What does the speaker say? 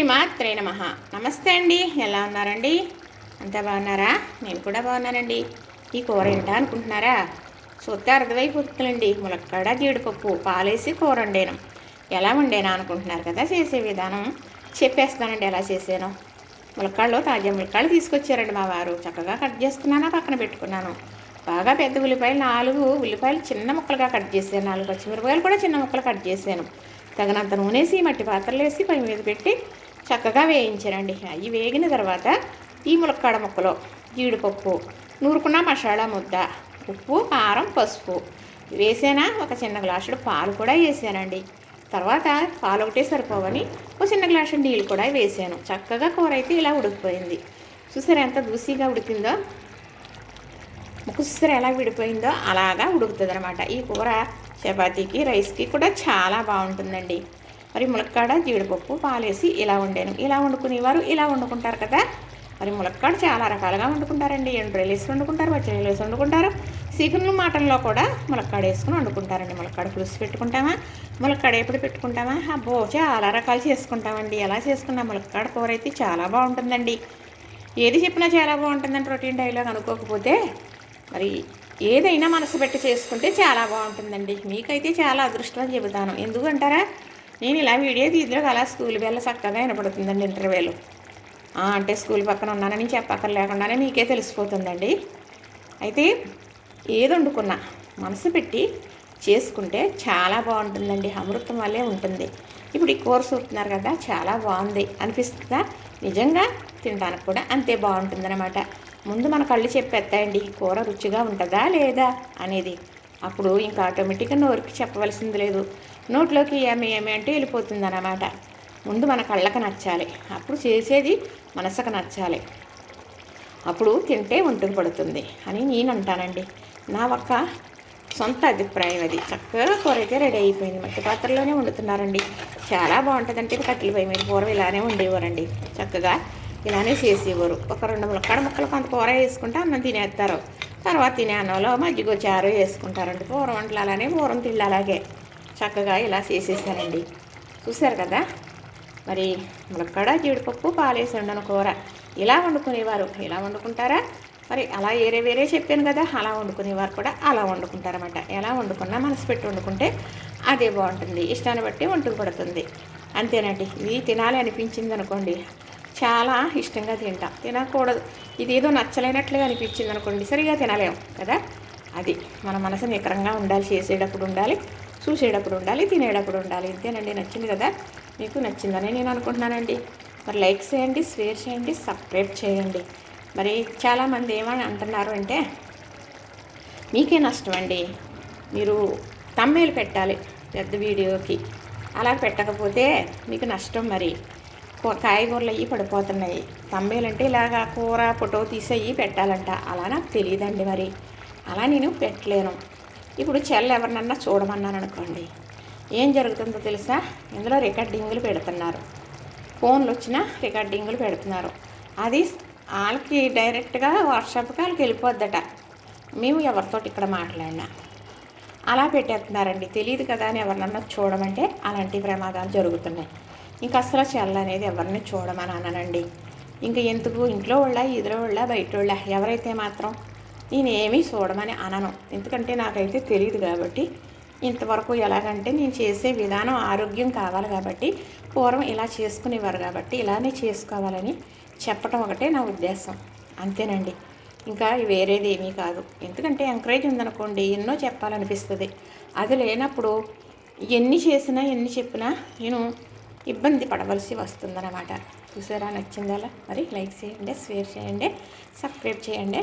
శ్రీమాత్రే నమ. నమస్తే అండి. ఎలా ఉన్నారండి? అంతా బాగున్నారా? నేను కూడా బాగున్నానండి. ఈ కూర ఏంటా అనుకుంటున్నారా? చూస్తే అర్థమైపోతుందండి ములక్కాడ జీడిపప్పు పాలేసి కూర వండాను. ఎలా వండేనా అనుకుంటున్నారు కదా చేసే విధానం. చెప్పేస్తానండి ఎలా చేసాను ములక్కాళ్ళు తాజా ములక్కాళ్ళు తీసుకొచ్చారండి మా వారు. చక్కగా కట్ చేసుకున్నాను పక్కన పెట్టుకున్నాను. బాగా పెద్ద ఉల్లిపాయలు నాలుగు ఉల్లిపాయలు చిన్న ముక్కలుగా కట్ చేశాను. నాలుగు పచ్చిమిరపకాయలు కూడా చిన్న ముక్కలు కట్ చేశాను. తగినంత నూనెసి మట్టి పాత్రలు వేసి పై మీద పెట్టి చక్కగా వేయించారండి. అవి వేగిన తర్వాత ఈ ములక్కాడ ముక్కలు జీడిపప్పు నూరుకున్న మసాలా ముద్ద ఉప్పు కారం పసుపు వేసానా? ఒక చిన్న గ్లాసుడు పాలు కూడా వేసానండి. తర్వాత పాలు ఒకటే సరిపోవని ఒక చిన్న గ్లాసు నీళ్ళు కూడా వేసాను. చక్కగా కూర అయితే ఇలా ఉడికిపోయింది. చూసారా ఎంత దూసీగా ఉడికిందో? ముక్కుసర ఎలా విడిపోయిందో? అలాగా ఉడుకుతుంది అనమాట ఈ కూర చపాతీకి రైస్కి కూడా చాలా బాగుంటుందండి. మరి ములక్కాడ జీడిపప్పు పాలేసి ఇలా వండాను. ఇలా వండుకునేవారు ఇలా వండుకుంటారు కదా. మరి ములక్కాడ చాలా రకాలుగా వండుకుంటారండి. ఎండ్రేలు వేసి వండుకుంటారు పచ్చడిలు వేసి వండుకుంటారు. చికెన్ మాటల్లో కూడా ములక్కాడ వేసుకుని వండుకుంటారండి. ములక్కాడ పులుసు పెట్టుకుంటామా? ములక్కాడ ఎప్పుడు పెట్టుకుంటామా? అబ్బో చాలా రకాలు చేసుకుంటామండి. ఎలా చేసుకున్నా ములక్కాడ కూర అయితే చాలా బాగుంటుందండి. ఏది చెప్పినా చాలా బాగుంటుందని రొటీన్ డైలాగ్ అనుకోకపోతే మరి ఏదైనా మనసు పెట్టి చేసుకుంటే చాలా బాగుంటుందండి. మీకైతే చాలా అదృష్టం చెబుతాను. ఎందుకంటారా నేను ఇలా వీడియో తీద్దాం అలా స్కూల్ వెళ్ళ చక్కగా వినపడుతుందండి ఇంటర్వ్యూలు అంటే స్కూల్ పక్కన ఉన్నానని చెప్పక్కర్ లేకుండానే మీకే తెలిసిపోతుందండి. అయితే ఏది వండుకున్నా మనసు పెట్టి చేసుకుంటే చాలా బాగుంటుందండి. అమృతం వల్లే ఉంటుంది. ఇప్పుడు ఈ కోర్స్ చూస్తున్నారు కదా చాలా బాగుంది. అనిపిస్తుందా? నిజంగా తినడానికి కూడా అంతే బాగుంటుందన్నమాట. ముందు మన కళ్ళు చెప్పేస్తాయండి కూర రుచిగా ఉంటుందా లేదా? అనేది. అప్పుడు ఇంకా ఆటోమేటిక్గా నోరుకి చెప్పవలసింది లేదు. నోట్లోకి ఏమి ఏమి అంటే వెళ్ళిపోతుంది అన్నమాట ముందు మన కళ్ళకు నచ్చాలి. అప్పుడు చేసేది మనసుకు నచ్చాలి. అప్పుడు తింటే ఒంటికి పడుతుంది అని నేను అంటానండి నా ఒక్క సొంత అభిప్రాయం అది. చక్కగా కూర అయితే రెడీ అయిపోయింది. మట్టి పాత్రలోనే వండుతున్నారండి. చాలా బాగుంటుందంటే కట్టెల పొయ్యి మీద కూర ఇలానే వండేవారండి. చక్కగా ఇలానే చేసేవారు. ఒక రెండు ములక్కడ ముక్కలు కొంత కూర వేసుకుంటే అన్నం తినేస్తారు. తర్వాత తినే అన్నంలో మజ్జిగ చారు వేసుకుంటారండి. పూర్వం వంటలు అలానే పూర్వం తిళ్ళు అలాగే చక్కగా ఇలా చేసేసానండి చూశారు కదా? మరి ములక్కడ జీడిపప్పు పాలేసి వండను కూర ఇలా వండుకునేవారు. ఇలా వండుకుంటారా? మరి అలా వేరే వేరే చెప్పాను కదా అలా వండుకునేవారు కూడా అలా వండుకుంటారన్నమాట. ఎలా వండుకున్నా మనసు పెట్టి వండుకుంటే అదే బాగుంటుంది. ఇష్టాన్ని బట్టి వంటకు పడుతుంది. అంతేనండి. ఇది తినాలి అనిపించింది అనుకోండి చాలా ఇష్టంగా తింటాం. తినకూడదు. ఇదేదో నచ్చలేనట్లుగా అనిపించింది అనుకోండి సరిగా తినలేము కదా? అది మన మనసు నికరంగా ఉండాలి చేసేటప్పుడు ఉండాలి చూసేటప్పుడు ఉండాలి తినేటప్పుడు ఉండాలి. ఇంతేనండి నచ్చింది కదా? మీకు నచ్చిందని నేను అనుకుంటున్నానండి. మరి లైక్ చేయండి షేర్ చేయండి సబ్స్క్రైబ్ చేయండి. మరి చాలామంది ఏమని అంటున్నారు అంటే మీకే నష్టం అండి. మీరు తమ్మేలు పెట్టాలి పెద్ద వీడియోకి. అలా పెట్టకపోతే మీకు నష్టం మరి. కాయగూరలు అవి పడిపోతున్నాయి. తమ్మేలంటే ఇలాగా కూర ఫోటో తీసేయి పెట్టాలంట. అలా నాకు తెలియదండి మరి. అలా నేను పెట్టలేను. ఇప్పుడు చెల్ల ఎవరినన్నా చూడమన్నాను అనుకోండి. ఏం జరుగుతుందో తెలుసా? ఇందులో రికార్డింగ్లు పెడుతున్నారు. ఫోన్లు వచ్చినా రికార్డింగ్లు పెడుతున్నారు. అది వాళ్ళకి డైరెక్ట్గా వాట్సాప్కి వాళ్ళకి వెళ్ళిపోద్దట. మేము ఎవరితో ఇక్కడ మాట్లాడినా. అలా పెట్టేస్తున్నారండి. తెలియదు కదా అని ఎవరినన్నా చూడమంటే అలాంటి ప్రమాదాలు జరుగుతున్నాయి. ఇంకా అసలు చెల్ల అనేది ఎవరిని చూడమని అన్నానండి ఇంకా ఎందుకు? ఇంట్లో వాళ్ళ ఇదిలో వాళ్ళ బయట వాళ్ళ? ఎవరైతే మాత్రం నేనేమీ చూడమని అనను. ఎందుకంటే నాకైతే తెలియదు కాబట్టి ఇంతవరకు ఎలాగంటే నేను చేసే విధానం ఆరోగ్యం కావాలి కాబట్టి పూర్వం ఇలా చేసుకునేవారు కాబట్టి ఇలానే చేసుకోవాలని చెప్పటం ఒకటే నా ఉద్దేశం. అంతేనండి. ఇంకా వేరేది ఏమీ కాదు. ఎందుకంటే ఎంకరేజ్ ఉందనుకోండి ఎన్నో చెప్పాలనిపిస్తుంది. అది లేనప్పుడు ఎన్ని చేసినా ఎన్ని చెప్పినా నేను ఇబ్బంది పడవలసి వస్తుందన్నమాట. చూసారా? నచ్చిందా? మరి లైక్ చేయండి షేర్ చేయండి సబ్స్క్రైబ్ చేయండి.